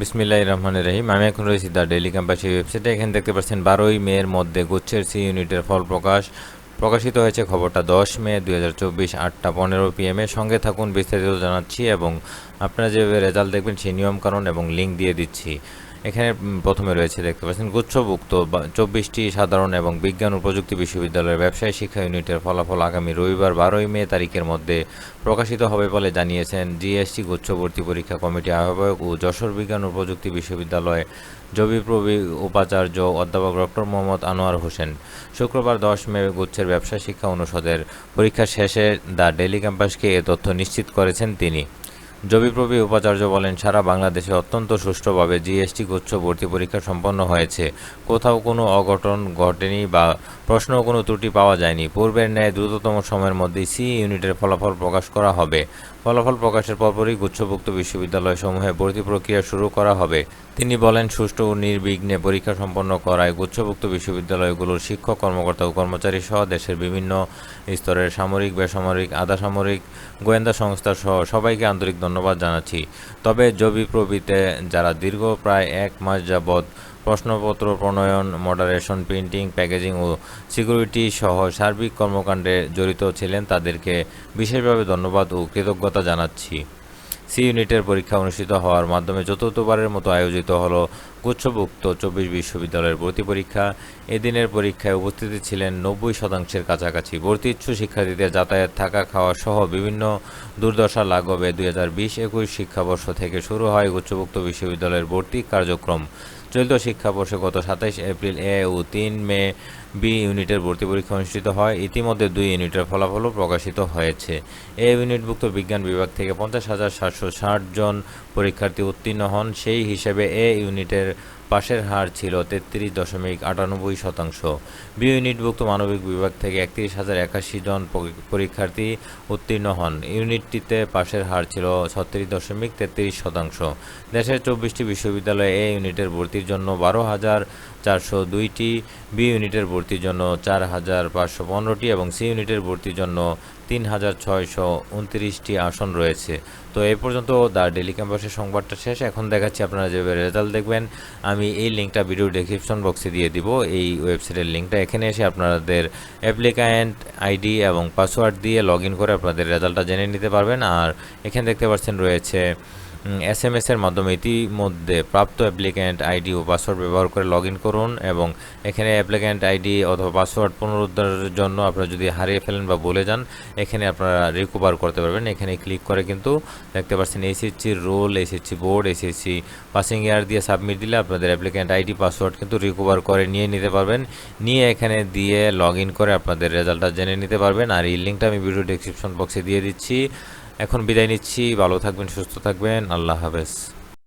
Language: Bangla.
বিসমিল্লাহ রহমানের রহিম। আমি এখন রয়েছি দ্য ডেলি ক্যাম্পাসের ওয়েবসাইটে। এখানে দেখতে পাচ্ছেন বারোই মেয়ের মধ্যে গুচ্ছের সি ইউনিটের ফল প্রকাশ। প্রকাশিত হয়েছে খবরটা দশ মে দুই হাজার চব্বিশ আটটা পনেরো পিএমে। সঙ্গে থাকুন বিস্তারিত জানাচ্ছি এবং আপনারা যেভাবে রেজাল্ট দেখবেন সেই নিয়মকানুন এবং লিঙ্ক দিয়ে দিচ্ছি। এখানে প্রথমে রয়েছে দেখতে পাচ্ছেন, গুচ্ছভুক্ত চব্বিশটি সাধারণ এবং বিজ্ঞান ও প্রযুক্তি বিশ্ববিদ্যালয়ের ব্যবসায় শিক্ষা ইউনিটের ফলাফল আগামী রবিবার বারোই মে তারিখের মধ্যে প্রকাশিত হবে বলে জানিয়েছেন জিএসটি গুচ্ছভর্তি পরীক্ষা কমিটি আহ্বায়ক ও যশোর বিজ্ঞান ও প্রযুক্তি বিশ্ববিদ্যালয় জবিপ্রবি উপাচার্য অধ্যাপক ডক্টর মোহাম্মদ আনোয়ার হোসেন। শুক্রবার দশ মে গুচ্ছের ব্যবসা শিক্ষা অনুষদের পরীক্ষা শেষে দ্য ডেলি ক্যাম্পাসকে এ তথ্য নিশ্চিত করেছেন তিনি। জবিপ্রবি উপাচার্য বলেন, সারা বাংলাদেশে অত্যন্ত সুষ্ঠুভাবে জিএসটি গুচ্ছ ভর্তি পরীক্ষা সম্পন্ন হয়েছে। কোথাও কোনো অঘটন ঘটেনি বা প্রশ্ন কোনো ত্রুটি পাওয়া যায়নি। পূর্বের ন্যায় দ্রুততম সময়ের মধ্যে সি ইউনিটের ফলাফল প্রকাশ করা হবে। ফলাফল প্রকাশের পরপরই গুচ্ছভুক্ত বিশ্ববিদ্যালয়সমূহে ভর্তি প্রক্রিয়া শুরু করা হবে। তিনি বলেন, সুষ্ঠু ও নির্বিঘ্নে পরীক্ষা সম্পন্ন করায় গুচ্ছভুক্ত বিশ্ববিদ্যালয়গুলোর শিক্ষক কর্মকর্তা ও কর্মচারী সহ দেশের বিভিন্ন স্তরের সামরিক, বেসামরিক আধা সামরিক গোয়েন্দা সংস্থা সহ সবাইকে আন্তরিক ধন্যবাদ জানাচ্ছি। তবে জবি প্রবিতে যারা দীর্ঘ প্রায় এক মাস যাবৎ প্রশ্নপত্র প্রণয়ন, মডারেশন, প্রিন্টিং, প্যাকেজিং ও সিকিউরিটি সহ সার্বিক কর্মকাণ্ডে জড়িত ছিলেন, তাদেরকে বিশেষভাবে ধন্যবাদ ও কৃতজ্ঞতা জানাচ্ছি। সি ইউনিটের পরীক্ষা অনুষ্ঠিত হওয়ার মাধ্যমে চতুর্থবারের মতো আয়োজিত হলো গুচ্ছভুক্ত চব্বিশ বিশ্ববিদ্যালয়ের ভর্তি পরীক্ষা। এদিনের পরীক্ষায় উপস্থিত ছিলেন নব্বই শতাংশের কাছাকাছি ভর্তি ইচ্ছু শিক্ষার্থীদের যাতায়াত, থাকা, খাওয়া সহ বিভিন্ন দুর্দশা লাঘবে দুই হাজার বিশ একুশ শিক্ষাবর্ষ থেকে শুরু হয় গুচ্ছভুক্ত বিশ্ববিদ্যালয়ের ভর্তি কার্যক্রম। চলিত শিক্ষাবর্ষে গত সাতাইশ এপ্রিল এ ও তিন মে বি ইউনিটের ভর্তি পরীক্ষা অনুষ্ঠিত হয়। ইতিমধ্যে দুই ইউনিটের ফলাফলও প্রকাশিত হয়েছে। এ ইউনিটভুক্ত বিজ্ঞান বিভাগ থেকে পঞ্চাশ হাজার সাতশো ষাট জন পরীক্ষার্থী উত্তীর্ণ হন। সেই হিসেবে এ ইউনিটের পাশের হার ছিল তেত্রিশ দশমিক আটানব্বই শতাংশ। বি ইউনিটভুক্ত মানবিক বিভাগ থেকে একত্রিশ হাজার একাশি জন পরীক্ষার্থী উত্তীর্ণ হন। ইউনিটটিতে পাশের হার ছিল ছত্রিশ দশমিক তেত্রিশ শতাংশ। দেশের চব্বিশটি বিশ্ববিদ্যালয়ে এই ইউনিটের ভর্তির জন্য বারো হাজার চারশো দুইটি বি ইউনিটের ভর্তির জন্য চার হাজার পাঁচশো পনেরোটি এবং সি ইউনিটের ভর্তির জন্য তিন হাজার ছয়শো উনত্রিশটি আসন রয়েছে। তো এই পর্যন্ত দ্য ডেলি ক্যাম্পাসের সংবাদটা শেষ। এখন দেখাচ্ছি আপনারা যে রেজাল্ট দেখবেন। আমি এই লিঙ্কটা ভিডিও ডেসক্রিপশন বক্সে দিয়ে দিব। এই ওয়েবসাইটের লিঙ্কটা এখানে এসে আপনাদের অ্যাপ্লিক্যান্ট আইডি এবং পাসওয়ার্ড দিয়ে লগ করে আপনাদের রেজাল্টটা জেনে নিতে পারবেন। আর এখানে দেখতে পাচ্ছেন রয়েছে এস এম এস এর মাধ্যমে ইতিমধ্যে প্রাপ্ত অ্যাপ্লিক্যান্ট আইডি ও পাসওয়ার্ড ব্যবহার করে লগ করুন এবং এখানে অ্যাপ্লিক্যান্ট আইডি অথবা পাসওয়ার্ড পুনরুদ্ধারের জন্য আপনারা যদি হারিয়ে ফেলেন বা ভুলে যান, এখানে আপনারা রিকভার করতে পারবেন। এখানে ক্লিক করে কিন্তু দেখতে পাচ্ছেন SSC roll SSC board SSC passing year দিয়ে সাবমিট দিলে আপনাদের অ্যাপ্লিক্যান্ট আইডি পাসওয়ার্ড কিন্তু রিকভার করে নিয়ে নিতে পারবেন। নিয়ে এখানে দিয়ে লগ করে আপনাদের রেজাল্টটা জেনে নিতে পারবেন। আর এই লিঙ্কটা আমি ভিডিও ডেসক্রিপশন বক্সে দিয়ে দিচ্ছি। এখন বিদায় নিচ্ছি ভালো থাকবেন সুস্থ থাকবেন আল্লাহ হাফেজ।